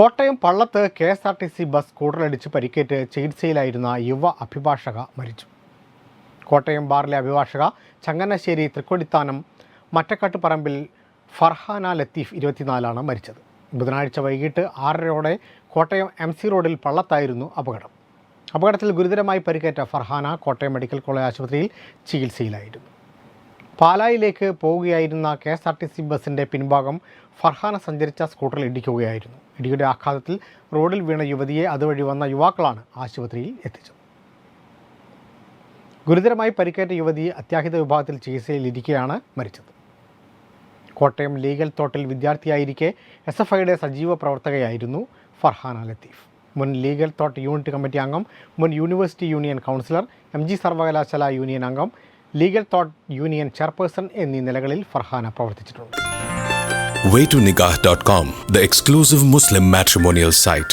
Kottayam Pallath K S R T C bus സ്കൂട്ടറിടിച്ച് പരിക്കേറ്റ് ചികിത്സയിലായിരുന്ന യുവ അഭിഭാഷക മരിച്ചു. കോട്ടയം ബാറിലെ അഭിഭാഷക ചങ്ങനാശ്ശേരി തൃക്കൊടിത്താനം മറ്റക്കാട്ട് പറമ്പിൽ ഫർഹാന ലത്തീഫ് ഇരുപത്തിനാലാണ് മരിച്ചത്. ബുധനാഴ്ച വൈകിട്ട് ആറരയോടെ കോട്ടയം എം സി റോഡിൽ പള്ളത്തായിരുന്നു അപകടം. അപകടത്തിൽ ഗുരുതരമായി പരിക്കേറ്റ ഫർഹാന കോട്ടയം മെഡിക്കൽ കോളേജ് ആശുപത്രിയിൽ ചികിത്സയിലായിരുന്നു. പാലായിലേക്ക് പോവുകയായിരുന്ന K S R T C ബസിന്റെ പിൻഭാഗം ഫർഹാന സഞ്ചരിച്ച സ്കൂട്ടറിൽ ഇടിക്കുകയായിരുന്നു. ഇടിയുടെ ആഘാതത്തിൽ റോഡിൽ വീണ യുവതിയെ അതുവഴി വന്ന യുവാക്കളാണ് ആശുപത്രിയിൽ എത്തിച്ചത്. ഗുരുതരമായി പരിക്കേറ്റ യുവതി അത്യാഹിത വിഭാഗത്തിൽ ചികിത്സയിലിരിക്കെയാണ് മരിച്ചത്. കോട്ടയം ലീഗൽ തോട്ടിൽ വിദ്യാർത്ഥിയായിരിക്കെ എസ് എഫ് ഐയുടെ സജീവ പ്രവർത്തകയായിരുന്നു ഫർഹാന ലത്തീഫ്. മുൻ ലീഗൽ തോട്ട് യൂണിറ്റ് കമ്മിറ്റി അംഗം മുൻ university union councillor M G സർവകലാശാല യൂണിയൻ അംഗം ലീഗൽ തോട്ട് യൂണിയൻ ചെയർപേഴ്സൺ എന്നീ നിലകളിൽ ഫർഹാന പ്രവർത്തിച്ചിട്ടുണ്ട് waytonikah.com, the exclusive Muslim matrimonial site.